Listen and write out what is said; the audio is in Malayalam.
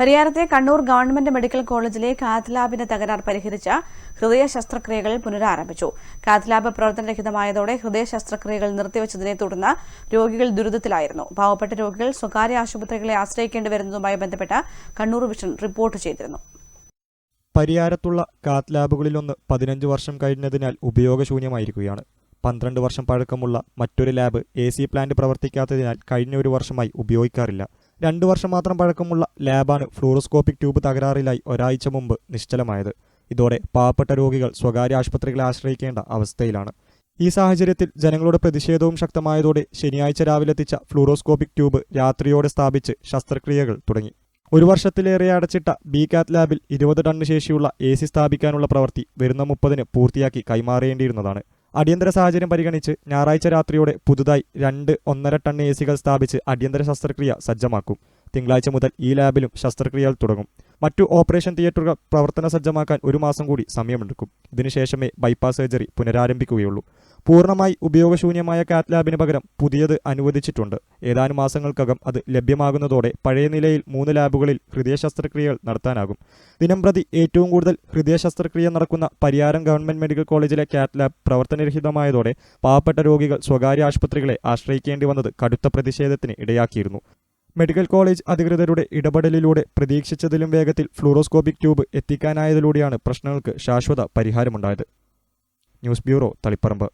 പരിയാരത്തെ കണ്ണൂർ ഗവൺമെന്റ് മെഡിക്കൽ കോളേജിലെ കാത്ത് ലാബിന്റെ തകരാർ പരിഹരിച്ച ഹൃദയ ശസ്ത്രക്രിയകൾ പുനരാരംഭിച്ചു. കാത്ത് ലാബ് പ്രവർത്തനരഹിതമായതോടെ ഹൃദയ ശസ്ത്രക്രിയകൾ നിർത്തിവച്ചതിനെ തുടർന്ന് രോഗികൾ ദുരിതത്തിലായിരുന്നു. പാവപ്പെട്ട രോഗികൾ സ്വകാര്യ ആശുപത്രികളെ ആശ്രയിക്കേണ്ടി വരുന്നതുമായി ബന്ധപ്പെട്ട കണ്ണൂർ വിഷൻ റിപ്പോർട്ട് ചെയ്തിരുന്നു. പരിയാരത്തുള്ള കാത്ത് ലാബുകളിലൊന്ന് പതിനഞ്ച് വർഷം കഴിഞ്ഞതിനാൽ ഉപയോഗശൂന്യമായിരിക്കുകയാണ്. പന്ത്രണ്ട് വർഷം പഴക്കമുള്ള മറ്റൊരു ലാബ് എ സി പ്ലാന്റ് പ്രവർത്തിക്കാത്തതിനാൽ കഴിഞ്ഞ ഒരു വർഷമായി ഉപയോഗിക്കാറില്ല. രണ്ടു വർഷം മാത്രം പഴക്കമുള്ള ലാബാണ് ഫ്ലൂറോസ്കോപ്പിക് ട്യൂബ് തകരാറിലായി ഒരാഴ്ച മുമ്പ് നിശ്ചലമായത്. ഇതോടെ പാവപ്പെട്ട രോഗികൾ സ്വകാര്യ ആശുപത്രികളെ ആശ്രയിക്കേണ്ട അവസ്ഥയിലാണ്. ഈ സാഹചര്യത്തിൽ ജനങ്ങളുടെ പ്രതിഷേധവും ശക്തമായതോടെ ശനിയാഴ്ച രാവിലെത്തിച്ച ഫ്ലൂറോസ്കോപ്പിക് ട്യൂബ് രാത്രിയോടെ സ്ഥാപിച്ച് ശസ്ത്രക്രിയകൾ തുടങ്ങി. ഒരു വർഷത്തിലേറെ അടച്ചിട്ട ബി കാത്ത് ലാബിൽ ഇരുപത് ടണ്ണ് ശേഷിയുള്ള എ സി സ്ഥാപിക്കാനുള്ള പ്രവൃത്തി വരുന്ന മുപ്പതിന് പൂർത്തിയാക്കി കൈമാറേണ്ടിയിരുന്നതാണ്. അടിയന്തര സാഹചര്യം പരിഗണിച്ച് ഞായറാഴ്ച രാത്രിയോടെ പുതുതായി രണ്ട് ഒന്നര ടൺ എ സികൾ സ്ഥാപിച്ച് അടിയന്തര ശസ്ത്രക്രിയ സജ്ജമാക്കും. തിങ്കളാഴ്ച മുതൽ ഈ ലാബിലും ശസ്ത്രക്രിയകൾ തുടങ്ങും. മറ്റു ഓപ്പറേഷൻ തിയേറ്ററുകൾ പ്രവർത്തന സജ്ജമാക്കാൻ ഒരു മാസം കൂടി സമയമെടുക്കും. ഇതിനുശേഷമേ ബൈപ്പാസ് സർജറി പുനരാരംഭിക്കുകയുള്ളൂ. പൂർണമായി ഉപയോഗശൂന്യമായ കാറ്റ് ലാബിന് പകരം പുതിയത് അനുവദിച്ചിട്ടുണ്ട്. ഏതാനും മാസങ്ങൾക്കകം അത് ലഭ്യമാകുന്നതോടെ പഴയ നിലയിൽ മൂന്ന് ലാബുകളിൽ ഹൃദയ ശസ്ത്രക്രിയകൾ നടത്താനാകും ദിനംപ്രതി ഏറ്റവും കൂടുതൽ ഹൃദയ ശസ്ത്രക്രിയ നടക്കുന്ന പരിയാരം ഗവൺമെന്റ് മെഡിക്കൽ കോളേജിലെ കാറ്റ് ലാബ് പ്രവർത്തനരഹിതമായതോടെ പാവപ്പെട്ട രോഗികൾ സ്വകാര്യ ആശുപത്രികളെ ആശ്രയിക്കേണ്ടി വന്നത് കടുത്ത പ്രതിഷേധത്തിന് ഇടയാക്കിയിരുന്നു. മെഡിക്കൽ കോളേജ് അധികൃതരുടെ ഇടപെടലിലൂടെ പ്രതീക്ഷിച്ചതിലും വേഗത്തിൽ ഫ്ലൂറോസ്കോപ്പിക് ട്യൂബ് എത്തിക്കാനായതിലൂടെയാണ് പ്രശ്നങ്ങൾക്ക് ശാശ്വത പരിഹാരമുണ്ടായത്. News bureau Taliparamba.